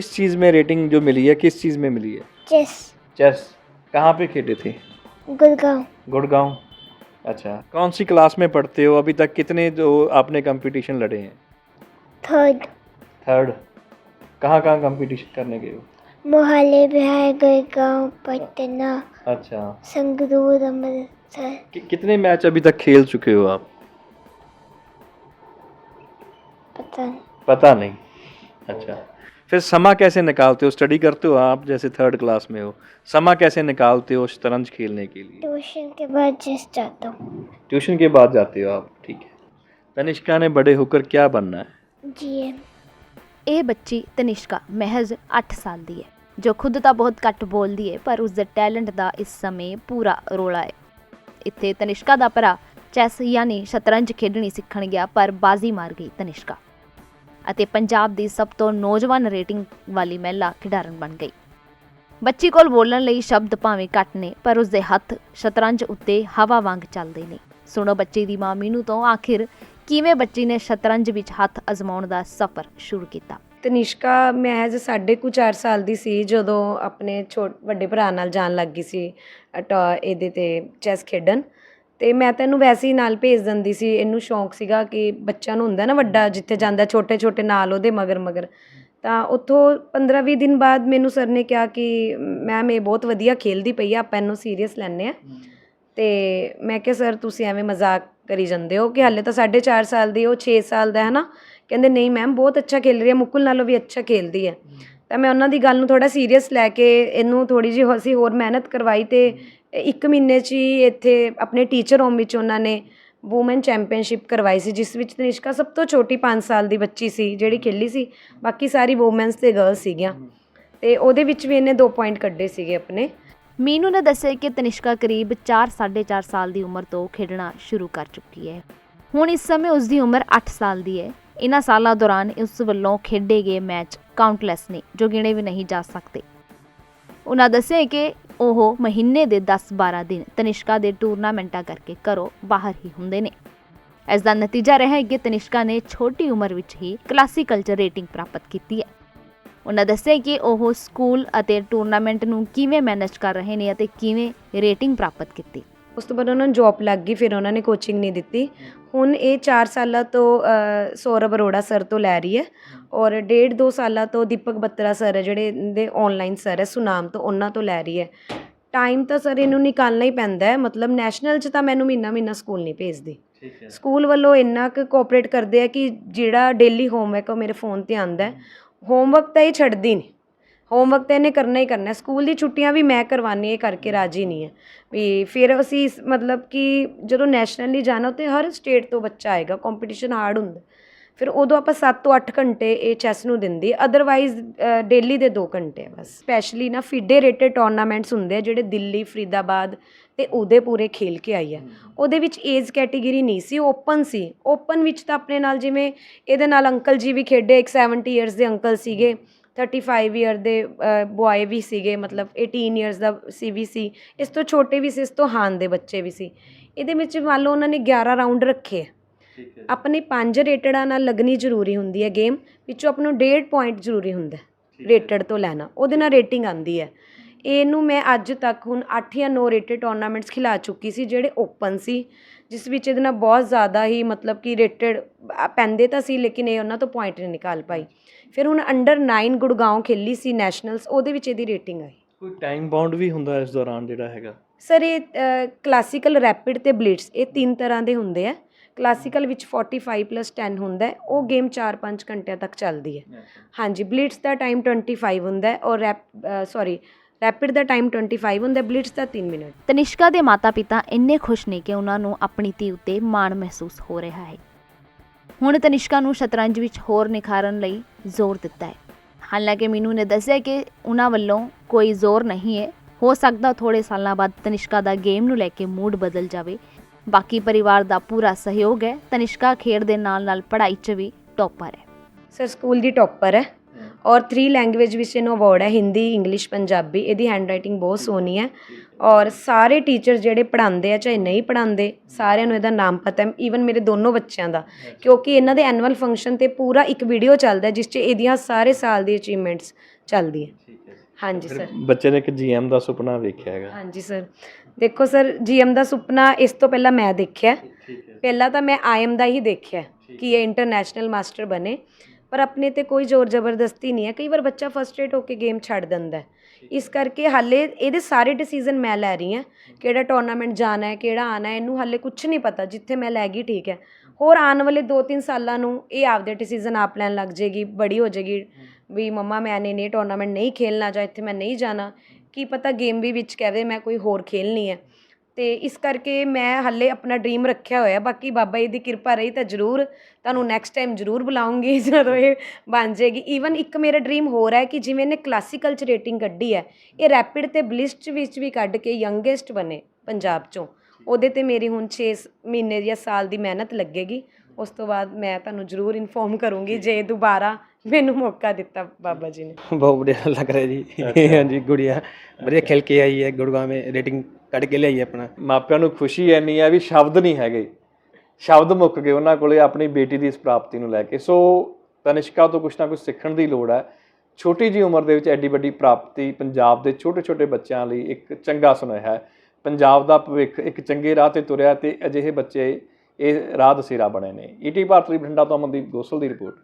किस चीज़ में रेटिंग जो मिली है किस चीज़ में मिली है? चेस चेस कहाँ पे खेले थे? गुड़गांव। गुड़गांव। अच्छा कौन सी क्लास में पढ़ते हो? अभी तक कितने जो आपने कंपटीशन लड़े हैं? थर्ड थर्ड कहाँ कहाँ कंपटीशन करने गए हो? मोहाली बिहार गुड़गांव पटना अच्छा। संगरूर अमृतसर। कि, कितने मैच अभी तक खेल चुके हो आप? पता नहीं। पता नहीं। अच्छा फिर समा कैसे निकालते हो स्टडी करते हो आप जैसे थर्ड क्लास में हो समा कैसे निकालते हो शतरंज खेलने के लिए ट्यूशन के बाद चेस जाता हूँ ट्यूशन के बाद जाते हो आप ठीक है तनिष्का ने बड़े होकर क्या बनना है जी एम ਇਹ ਬੱਚੀ ਤਨਿਸ਼ਕਾ ਮਹਿਜ਼ 8 ਸਾਲ ਦੀ ਹੈ ਜੋ ਖੁਦ ਤਾਂ ਬਹੁਤ ਘੱਟ ਬੋਲਦੀ ਹੈ ਪਰ ਉਸ ਦੇ ਟੈਲੈਂਟ ਦਾ ਇਸ ਸਮੇਂ ਪੂਰਾ ਰੋਲਾ ਹੈ ਇੱਥੇ ਤਨਿਸ਼ਕਾ ਦਾ ਭਰਾ ਚੈਸ ਯਾਨੀ ਸ਼ਤਰੰਜ ਖੇਡਣੀ ਸਿੱਖਣ ਗਿਆ ਪਰ ਬਾਜ਼ੀ ਮਾਰ ਗਈ ਤਨਿਸ਼ਕਾ ਅਤੇ ਪੰਜਾਬ ਦੀ ਸਭ ਤੋਂ ਨੌਜਵਾਨ ਰੇਟਿੰਗ ਵਾਲੀ ਮਹਿਲਾ ਖਿਡਾਰਨ ਬਣ ਗਈ। ਬੱਚੀ ਕੋਲ ਬੋਲਣ ਲਈ ਸ਼ਬਦ ਭਾਵੇਂ ਘੱਟ ਨੇ, ਪਰ ਉਸ ਦੇ ਹੱਥ ਸ਼ਤਰੰਜ ਉੱਤੇ ਹਵਾ ਵਾਂਗ ਚੱਲਦੇ ਨੇ। ਸੁਣੋ ਬੱਚੇ ਦੀ ਮਾਂ ਮੀਨੂ ਤੋਂ, ਆਖਿਰ ਕਿਵੇਂ ਬੱਚੀ ਨੇ ਸ਼ਤਰੰਜ ਵਿੱਚ ਹੱਥ ਅਜ਼ਮਾਉਣ ਦਾ ਸਫ਼ਰ ਸ਼ੁਰੂ ਕੀਤਾ? ਤਨਿਸ਼ਕਾ ਮਹਿਜ਼ ਸਾਢੇ ਕੁ ਚਾਰ ਸਾਲ ਦੀ ਸੀ, ਜਦੋਂ ਆਪਣੇ ਛੋਟ ਵੱਡੇ ਭਰਾ ਨਾਲ ਜਾਣ ਲੱਗ ਗਈ ਸੀ ਇਹਦੇ ਤੇ ਚੈਸ ਖੇਡਣ। ਤੇ ਮੈਂ ਤੈਨੂੰ ਵੈਸੇ ਹੀ ਨਾਲ ਭੇਜ ਦਿੰਦੀ ਸੀ ਇਹਨੂੰ ਸ਼ੌਂਕ ਸੀਗਾ ਕਿ ਬੱਚਾ ਨੂੰ ਹੁੰਦਾ ਨਾ ਵੱਡਾ ਜਿੱਥੇ ਜਾਂਦਾ ਛੋਟੇ ਛੋਟੇ ਨਾਲ ਉਹਦੇ ਮਗਰ ਮਗਰ ਤਾਂ ਉੱਥੋਂ 15-20 ਦਿਨ ਬਾਅਦ ਮੈਨੂੰ ਸਰ ਨੇ ਕਿਹਾ ਕਿ ਮੈਮ ਇਹ ਬਹੁਤ ਵਧੀਆ ਖੇਲਦੀ ਪਈ ਆ ਆਪਾਂ ਇਹਨੂੰ ਸੀਰੀਅਸ ਲੈਂਦੇ ਆ ਤੇ ਮੈਂ ਕਿਹਾ ਸਰ ਤੁਸੀਂ ਐਵੇਂ ਮਜ਼ਾਕ ਕਰੀ ਜਾਂਦੇ ਹੋ ਕਿ ਹਾਲੇ ਤਾਂ 4.5 ਸਾਲ ਦੀ ਉਹ 6 ਸਾਲ ਦਾ ਹੈ ਨਾ ਕਹਿੰਦੇ ਨਹੀਂ ਮੈਮ ਬਹੁਤ ਅੱਛਾ ਖੇਲ ਰਹੀ ਹੈ ਮੁਕੁਲ ਨਾਲੋਂ ਵੀ ਅੱਛਾ ਖੇਲਦੀ ਹੈ। ਤਾਂ ਮੈਂ ਉਹਨਾਂ ਦੀ ਗੱਲ ਨੂੰ ਥੋੜਾ ਸੀਰੀਅਸ ਲੈ ਕੇ ਇਹਨੂੰ ਥੋੜੀ ਜਿਹੀ ਅਸੀਂ ਹੋਰ ਮਿਹਨਤ ਕਰਵਾਈ ਤੇ ਇੱਕ ਮਹੀਨੇ 'ਚ ਹੀ ਇੱਥੇ ਆਪਣੇ ਟੀਚਰ ਹੋਮ ਵਿੱਚ ਉਹਨਾਂ ਨੇ ਵੂਮਨ ਚੈਂਪੀਅਨਸ਼ਿਪ ਕਰਵਾਈ ਸੀ, ਜਿਸ ਵਿੱਚ ਤਨਿਸ਼ਕਾ ਸਭ ਤੋਂ ਛੋਟੀ 5 ਸਾਲ ਦੀ ਬੱਚੀ ਸੀ, ਜਿਹੜੀ ਖੇਲੀ ਸੀ, ਬਾਕੀ ਸਾਰੀ ਵੂਮਨਸ ਤੇ ਗਰਲਸ ਸੀਗੀਆਂ। ਤੇ ਉਹਦੇ ਵਿੱਚ ਵੀ ਇਹਨੇ 2 ਪੁਆਇੰਟ ਕੱਢੇ ਸੀਗੇ ਆਪਣੇ। ਮੀਨੂ ਨੇ ਦੱਸਿਆ ਕਿ ਤਨਿਸ਼ਕਾ ਕਰੀਬ 4 4.5 ਸਾਲ ਦੀ ਉਮਰ ਤੋਂ ਖੇਡਣਾ ਸ਼ੁਰੂ ਕਰ ਚੁੱਕੀ ਹੈ। ਹੁਣ ਇਸ ਸਮੇਂ ਉਸ ਦੀ ਉਮਰ 8 ਸਾਲ ਦੀ ਹੈ। ਇਨ੍ਹਾਂ ਸਾਲਾਂ ਦੌਰਾਨ ਉਸ ਵੱਲੋਂ ਖੇਡੇ ਗਏ ਮੈਚ ਕਾਊਂਟਲੈਸ ਨੇ, ਜੋ ਗਿਣੇ ਵੀ ਨਹੀਂ ਜਾ ਸਕਦੇ। ਉਹਨਾਂ ਦੱਸਿਆ ਕਿ ਉਹ ਮਹੀਨੇ ਦੇ 10-12 ਦਿਨ ਤਨਿਸ਼ਕਾ ਦੇ ਟੂਰਨਾਮੈਂਟਾਂ ਕਰਕੇ ਘਰੋਂ ਬਾਹਰ ਹੀ ਹੁੰਦੇ ਨੇ। ਇਸ ਦਾ ਨਤੀਜਾ ਰਿਹਾ ਹੈ ਕਿ ਤਨਿਸ਼ਕਾ ਨੇ ਛੋਟੀ ਉਮਰ ਵਿੱਚ ਹੀ ਕਲਾਸੀਕਲ 'ਚ ਰੇਟਿੰਗ ਪ੍ਰਾਪਤ ਕੀਤੀ ਹੈ। ਉਹਨਾਂ ਦੱਸਿਆ ਕਿ ਉਹ ਸਕੂਲ ਅਤੇ ਟੂਰਨਾਮੈਂਟ ਨੂੰ ਕਿਵੇਂ ਮੈਨੇਜ ਕਰ ਰਹੇ ਨੇ ਅਤੇ ਕਿਵੇਂ ਰੇਟਿੰਗ ਪ੍ਰਾਪਤ ਕੀਤੀ। ਉਸ ਤੋਂ ਬਾਅਦ ਉਹਨਾਂ ਨੂੰ ਜੌਬ ਲੱਗ ਗਈ ਫਿਰ ਉਹਨਾਂ ਨੇ ਕੋਚਿੰਗ ਨਹੀਂ ਦਿੱਤੀ। ਹੁਣ ਇਹ 4 ਸਾਲਾਂ ਤੋਂ ਸੌਰਵ ਅਰੋੜਾ ਸਰ ਤੋਂ ਲੈ ਰਹੀ ਹੈ ਔਰ ਡੇਢ ਦੋ ਸਾਲਾਂ ਤੋਂ ਦੀਪਕ ਬੱਤਰਾ ਸਰ ਹੈ ਜਿਹੜੇ ਦੇ ਆਨਲਾਈਨ ਸਰ ਹੈ ਸੁਨਾਮ ਤੋਂ ਉਹਨਾਂ ਤੋਂ ਲੈ ਰਹੀ ਹੈ। ਟਾਈਮ ਤਾਂ ਸਰ ਇਹਨੂੰ ਨਿਕਾਲਣਾ ਹੀ ਪੈਂਦਾ ਹੈ ਮਤਲਬ ਨੈਸ਼ਨਲ 'ਚ ਤਾਂ ਮੈਨੂੰ ਮਹੀਨਾ ਮਹੀਨਾ ਸਕੂਲ ਨਹੀਂ ਭੇਜਦੇ। ਸਕੂਲ ਵੱਲੋਂ ਇੰਨਾ ਕੁ ਕੋਆਪਰੇਟ ਕਰਦੇ ਆ ਕਿ ਜਿਹੜਾ ਡੇਲੀ ਹੋਮਵਰਕ ਉਹ ਮੇਰੇ ਫੋਨ ਤੇ ਆਂਦਾ ਹੈ। ਹੋਮਵਰਕ ਤਾਂ ਇਹ ਛੱਡਦੀ ਨਹੀਂ। ਹੋਮਵਰਕ ਤਾਂ ਇਹਨੇ ਕਰਨਾ ਹੀ ਕਰਨਾ। ਸਕੂਲ ਦੀ ਛੁੱਟੀਆਂ ਵੀ ਮੈਂ ਕਰਵਾਉਣੀ ਇਹ ਕਰਕੇ ਰਾਜੀ ਨਹੀਂ ਹੈ। ਵੀ ਫਿਰ ਅਸੀਂ ਇਸ- ਮਤਲਬ ਕਿ ਜਦੋਂ ਨੈਸ਼ਨਲੀ ਜਾਣਾ ਉੱਤੇ ਹਰ ਸਟੇਟ ਤੋਂ ਬੱਚਾ ਆਏਗਾ ਕੰਪੀਟੀਸ਼ਨ ਹਾਰਡ ਹੁੰਦਾ। ਫਿਰ ਉਦੋਂ ਆਪਾਂ 7 ਤੋਂ 8 ਘੰਟੇ ਇਹ ਚੈਸ ਨੂੰ ਦਿੰਦੀ ਅਦਰਵਾਈਜ਼ ਡੇਲੀ ਦੇ 2 ਘੰਟੇ ਆ ਬਸ। ਸਪੈਸ਼ਲੀ ਨਾ ਫਿਡੇ ਰੇਟਡ ਟੂਰਨਾਮੈਂਟਸ ਹੁੰਦੇ ਆ ਜਿਹੜੇ ਦਿੱਲੀ ਫਰੀਦਾਬਾਦ ਤੇ ਉਦੈਪੁਰੇ ਖੇਲ ਕੇ ਆਈ ਹੈ। ਉਹਦੇ ਵਿੱਚ ਏਜ ਕੈਟਾਗਰੀ ਨਹੀਂ ਸੀ ਓਪਨ ਸੀ। ਓਪਨ ਵਿੱਚ ਤਾਂ ਆਪਣੇ ਨਾਲ ਜਿਵੇਂ ਇਹਦੇ ਨਾਲ ਅੰਕਲ ਜੀ ਵੀ ਖੇਡੇ ਇੱਕ 70 ਇਅਰਸ ਦੇ ਅੰਕਲ ਸੀਗੇ। 35 ਈਅਰ ਦੇ ਬॉय ਵੀ ਸੀਗੇ ਮਤਲਬ 18 ਇਅਰਸ ਦਾ ਸੀ ਵੀ ਸੀ। ਇਸ ਤੋਂ ਛੋਟੇ ਵੀ ਸੀ ਇਸ ਤੋਂ ਹਾਨ ਦੇ ਬੱਚੇ ਵੀ ਸੀ। ਇਹਦੇ ਵਿੱਚ ਮੰਨ ਲਓ ਉਹਨਾਂ ਨੇ 11 ਰਾਉਂਡ ਰੱਖੇ। ਆਪਣੇ ਪੰਜ ਰੇਟਡਾਂ ਨਾਲ ਲੱਗਣੀ ਜ਼ਰੂਰੀ ਹੁੰਦੀ ਹੈ ਗੇਮ ਵਿੱਚੋਂ ਆਪ ਨੂੰ 1.5 ਪੁਆਇੰਟ ਜ਼ਰੂਰੀ ਹੁੰਦਾ ਰੇਟਡ ਤੋਂ ਲੈਣਾ। ਉਹਦੇ ਨਾਲ ਰੇਟਿੰਗ ਆਂਦੀ ਹੈ। ਇਹਨੂੰ ਮੈਂ ਅੱਜ ਤੱਕ ਹੁਣ 8 ਜਾਂ 9 ਰੇਟਡ ਟੂਰਨਾਮੈਂਟਸ ਖਿਲਾ ਚੁੱਕੀ ਸੀ ਜਿਹੜੇ ਓਪਨ ਸੀ ਜਿਸ ਵਿੱਚ ਇਹਦੇ ਨਾਲ ਬਹੁਤ ਜ਼ਿਆਦਾ ਹੀ ਮਤਲਬ ਕਿ ਰੇਟਡ ਪੈਂਦੇ ਤਾਂ ਸੀ ਲੇਕਿਨ ਇਹ ਉਹਨਾਂ ਤੋਂ ਪੁਆਇੰਟ ਨਹੀਂ ਨਿਕਾਲ ਪਾਈ। ਫਿਰ ਹੁਣ ਅੰਡਰ 9 ਗੁੜਗਾਉਂ ਖੇਲੀ ਸੀ ਨੈਸ਼ਨਲਸ ਉਹਦੇ ਵਿੱਚ ਇਹਦੀ ਰੇਟਿੰਗ ਆਈ। ਕੋਈ ਟਾਈਮ ਬਾਉਂਡ ਵੀ ਹੁੰਦਾ ਇਸ ਦੌਰਾਨ ਜਿਹੜਾ ਹੈਗਾ? ਸਰ ਇਹ ਕਲਾਸੀਕਲ ਰੈਪਿਡ ਤੇ ਬਲਿਟਸ ਇਹ ਤਿੰਨ ਤਰ੍ਹਾਂ ਦੇ ਹੁੰਦੇ ਆ। ਕਲਾਸੀਕਲ ਵਿੱਚ 45 ਪਲੱਸ 10 ਹੁੰਦਾ ਹੈ ਉਹ ਗੇਮ 4-5 ਘੰਟਿਆਂ ਤੱਕ ਚੱਲਦੀ ਹੈ। ਹਾਂਜੀ ਬਲਿਟਸ ਦਾ ਟਾਈਮ 25 ਹੁੰਦਾ ਹੈ ਔਰ ਰੈਪ ਸੌਰੀ ਰੈਪਿਡ ਦਾ ਟਾਈਮ 25 ਹੁੰਦਾ ਬਲਿਟਸ ਦਾ 3 ਮਿੰਟ। ਤਨਿਸ਼ਕਾ ਦੇ ਮਾਤਾ-ਪਿਤਾ ਇੰਨੇ ਖੁਸ਼ ਨੇ ਕਿ ਉਹਨਾਂ ਨੂੰ ਆਪਣੀ ਧੀ ਉੱਤੇ ਮਾਣ ਮਹਿਸੂਸ ਹੋ ਰਿਹਾ ਹੈ। ਹੁਣ ਤਨਿਸ਼ਕਾ ਨੂੰ ਸ਼ਤਰੰਜ ਵਿੱਚ ਹੋਰ ਨਿਖਾਰਨ ਲਈ ਜ਼ੋਰ ਦਿੱਤਾ ਹੈ। ਹਾਲਾਂਕਿ ਮੀਨੂ ਨੇ ਦੱਸਿਆ ਕਿ ਉਹਨਾਂ ਵੱਲੋਂ ਕੋਈ ਜ਼ੋਰ ਨਹੀਂ ਹੈ। ਹੋ ਸਕਦਾ ਥੋੜੇ ਸਾਲਾਂ ਬਾਅਦ ਤਨਿਸ਼ਕਾ ਦਾ ਗੇਮ ਨੂੰ ਲੈ ਕੇ ਮੂਡ ਬਦਲ ਜਾਵੇ। ਬਾਕੀ ਪਰਿਵਾਰ ਦਾ ਪੂਰਾ ਸਹਿਯੋਗ ਹੈ। ਤਨਿਸ਼ਕਾ ਖੇਡ ਦੇ ਨਾਲ-ਨਾਲ ਪੜ੍ਹਾਈ 'ਚ ਵੀ ਟੌਪਰ ਹੈ। ਸਰ, ਸਕੂਲ ਦੀ ਟੌਪਰ ਹੈ। ਔਰ 3 ਲੈਂਗੁਏਜ ਵਿੱਚ ਇਹਨੂੰ ਅਵਾਰਡ ਹੈ ਹਿੰਦੀ ਇੰਗਲਿਸ਼ ਪੰਜਾਬੀ। ਇਹਦੀ ਹੈਂਡਰਾਈਟਿੰਗ ਬਹੁਤ ਸੋਹਣੀ ਹੈ। ਔਰ ਸਾਰੇ ਟੀਚਰ ਜਿਹੜੇ ਪੜ੍ਹਾਉਂਦੇ ਆ ਚਾਹੇ ਨਹੀਂ ਪੜ੍ਹਾਉਂਦੇ ਸਾਰਿਆਂ ਨੂੰ ਇਹਦਾ ਨਾਮ ਪਤਾ ਹੈ ਈਵਨ ਮੇਰੇ ਦੋਨੋਂ ਬੱਚਿਆਂ ਦਾ। ਕਿਉਂਕਿ ਇਹਨਾਂ ਦੇ ਐਨੂਅਲ ਫੰਕਸ਼ਨ ਤੇ ਪੂਰਾ ਇੱਕ ਵੀਡੀਓ ਚੱਲਦਾ ਜਿਸ 'ਚ ਇਹਦੀਆਂ ਸਾਰੇ ਸਾਲ ਦੀ ਅਚੀਵਮੈਂਟਸ ਚੱਲਦੀ ਹੈ। ਹਾਂਜੀ ਸਰ ਬੱਚੇ ਨੇ ਇੱਕ ਜੀਐਮ ਦਾ ਸੁਪਨਾ ਵੇਖਿਆ ਹੈਗਾ। ਹਾਂਜੀ ਸਰ ਦੇਖੋ ਸਰ ਜੀਐਮ ਦਾ ਸੁਪਨਾ ਇਸ ਤੋਂ ਪਹਿਲਾਂ ਮੈਂ ਦੇਖਿਆ। ਪਹਿਲਾਂ ਤਾਂ ਮੈਂ ਆਈਐਮ ਦਾ ਹੀ ਦੇਖਿਆ ਕਿ ਇਹ ਇੰਟਰਨੈਸ਼ਨਲ ਮਾਸਟਰ ਬਣੇ। ਪਰ ਆਪਣੇ ਤੇ ਕੋਈ ਜ਼ੋਰ ਜ਼ਬਰਦਸਤੀ ਨਹੀਂ ਹੈ। ਕਈ ਵਾਰ ਬੱਚਾ ਫਰਸਟ੍ਰੇਟ ਹੋ ਕੇ ਗੇਮ ਛੱਡ ਦਿੰਦਾ ਹੈ। ਇਸ ਕਰਕੇ ਹਾਲੇ ਇਹਦੇ ਸਾਰੇ ਡਿਸੀਜਨ ਮੈਂ ਲੈ ਰਹੀ ਹਾਂ। ਕਿਹੜਾ ਟੂਰਨਾਮੈਂਟ ਜਾਣਾ ਹੈ ਕਿਹੜਾ ਆਣਾ ਹੈ ਇਹਨੂੰ ਹਾਲੇ ਕੁਝ ਨਹੀਂ ਪਤਾ ਜਿੱਥੇ ਮੈਂ ਲੈ ਗਈ ਠੀਕ ਹੈ। ਹੋਰ ਆਉਣ ਵਾਲੇ 2-3 ਸਾਲਾਂ ਨੂੰ ਇਹ ਆਪਦੇ ਡਿਸੀਜਨ ਆਪ ਲੈਣ ਲੱਗ ਜੇਗੀ ਬੜੀ ਹੋ ਜੇਗੀ ਵੀ ਮੰਮਾ ਮੈਂ ਨੇ ਟੂਰਨਾਮੈਂਟ ਨਹੀਂ ਖੇਲਣਾ ਜਾਂ ਇੱਥੇ ਮੈਂ ਨਹੀਂ ਜਾਣਾ। ਕੀ ਪਤਾ ਗੇਮ ਵੀ ਵਿੱਚ ਕਹਵੇ ਮੈਂ ਕੋਈ ਹੋਰ ਖੇਲਣੀ ਹੈ। ਅਤੇ ਇਸ ਕਰਕੇ ਮੈਂ ਹਾਲੇ ਆਪਣਾ ਡਰੀਮ ਰੱਖਿਆ ਹੋਇਆ। ਬਾਕੀ ਬਾਬਾ ਜੀ ਦੀ ਕਿਰਪਾ ਰਹੀ ਤਾਂ ਜ਼ਰੂਰ ਤੁਹਾਨੂੰ ਨੈਕਸਟ ਟਾਈਮ ਜ਼ਰੂਰ ਬੁਲਾਉਂਗੀ ਜਦੋਂ ਇਹ ਬਣ ਜਾਏਗੀ। ਈਵਨ ਇੱਕ ਮੇਰਾ ਡਰੀਮ ਹੋਰ ਹੈ ਕਿ ਜਿਵੇਂ ਇਹਨੇ ਕਲਾਸੀਕਲ ਚ ਰੇਟਿੰਗ ਕੱਢੀ ਹੈ, ਇਹ ਰੈਪਿਡ ਅਤੇ ਬਲਿਸਟ ਵਿੱਚ ਵੀ ਕੱਢ ਕੇ ਯੰਗੇਸਟ ਬਣੇ ਪੰਜਾਬ ਚੋਂ। ਉਹਦੇ ਤੇ ਮੇਰੀ ਹੁਣ 6 ਮਹੀਨੇ ਜਾਂ ਸਾਲ ਦੀ ਮਿਹਨਤ ਲੱਗੇਗੀ। ਉਸ ਤੋਂ ਬਾਅਦ ਮੈਂ ਤੁਹਾਨੂੰ ਜ਼ਰੂਰ ਇਨਫੋਰਮ ਕਰੂੰਗੀ ਜੇ ਦੁਬਾਰਾ ਮੈਨੂੰ ਮੌਕਾ ਦਿੱਤਾ ਬਾਬਾ ਜੀ ਨੇ बहुत बढ़िया लग रहा है जी हाँ जी गुड़िया बढ़िया खेल के आई है गुड़गांव में रेटिंग ਕੱਢ ਕੇ ਲਿਆਈ ਆਪਣਾ ਮਾਪਿਆਂ ਨੂੰ ਖੁਸ਼ੀ ਐਨੀ ਹੈ ਵੀ ਸ਼ਬਦ ਨਹੀਂ ਹੈਗੇ ਸ਼ਬਦ ਮੁੱਕ ਗਏ ਉਹਨਾਂ ਕੋਲੇ ਆਪਣੀ ਬੇਟੀ ਦੀ ਇਸ ਪ੍ਰਾਪਤੀ ਨੂੰ ਲੈ ਕੇ ਸੋ ਤਨਿਸ਼ਕਾ ਤੋਂ ਕੁਛ ਨਾ ਕੁਛ ਸਿੱਖਣ ਦੀ ਲੋੜ ਹੈ ਛੋਟੀ ਜੀ ਉਮਰ ਦੇ ਵਿੱਚ ਐਡੀ ਵੱਡੀ ਪ੍ਰਾਪਤੀ ਪੰਜਾਬ ਦੇ ਛੋਟੇ ਛੋਟੇ ਬੱਚਿਆਂ ਲਈ ਇੱਕ ਚੰਗਾ ਸੁਨੇਹਾ ਹੈ ਪੰਜਾਬ ਦਾ ਭਵਿੱਖ ਇੱਕ ਚੰਗੇ ਰਾਹ ਤੇ ਤੁਰਿਆ ਤੇ ਅਜਿਹੇ ਬੱਚੇ ਇਹ ਰਾਹ ਦਸੇਰਾ ਬਣੇ ਨੇ ਈਟੀ ਭਾਰਤ ਲਈ ਬਠਿੰਡਾ ਤੋਂ ਅਮਨਦੀਪ ਗੋਸਲ ਦੀ ਰਿਪੋਰਟ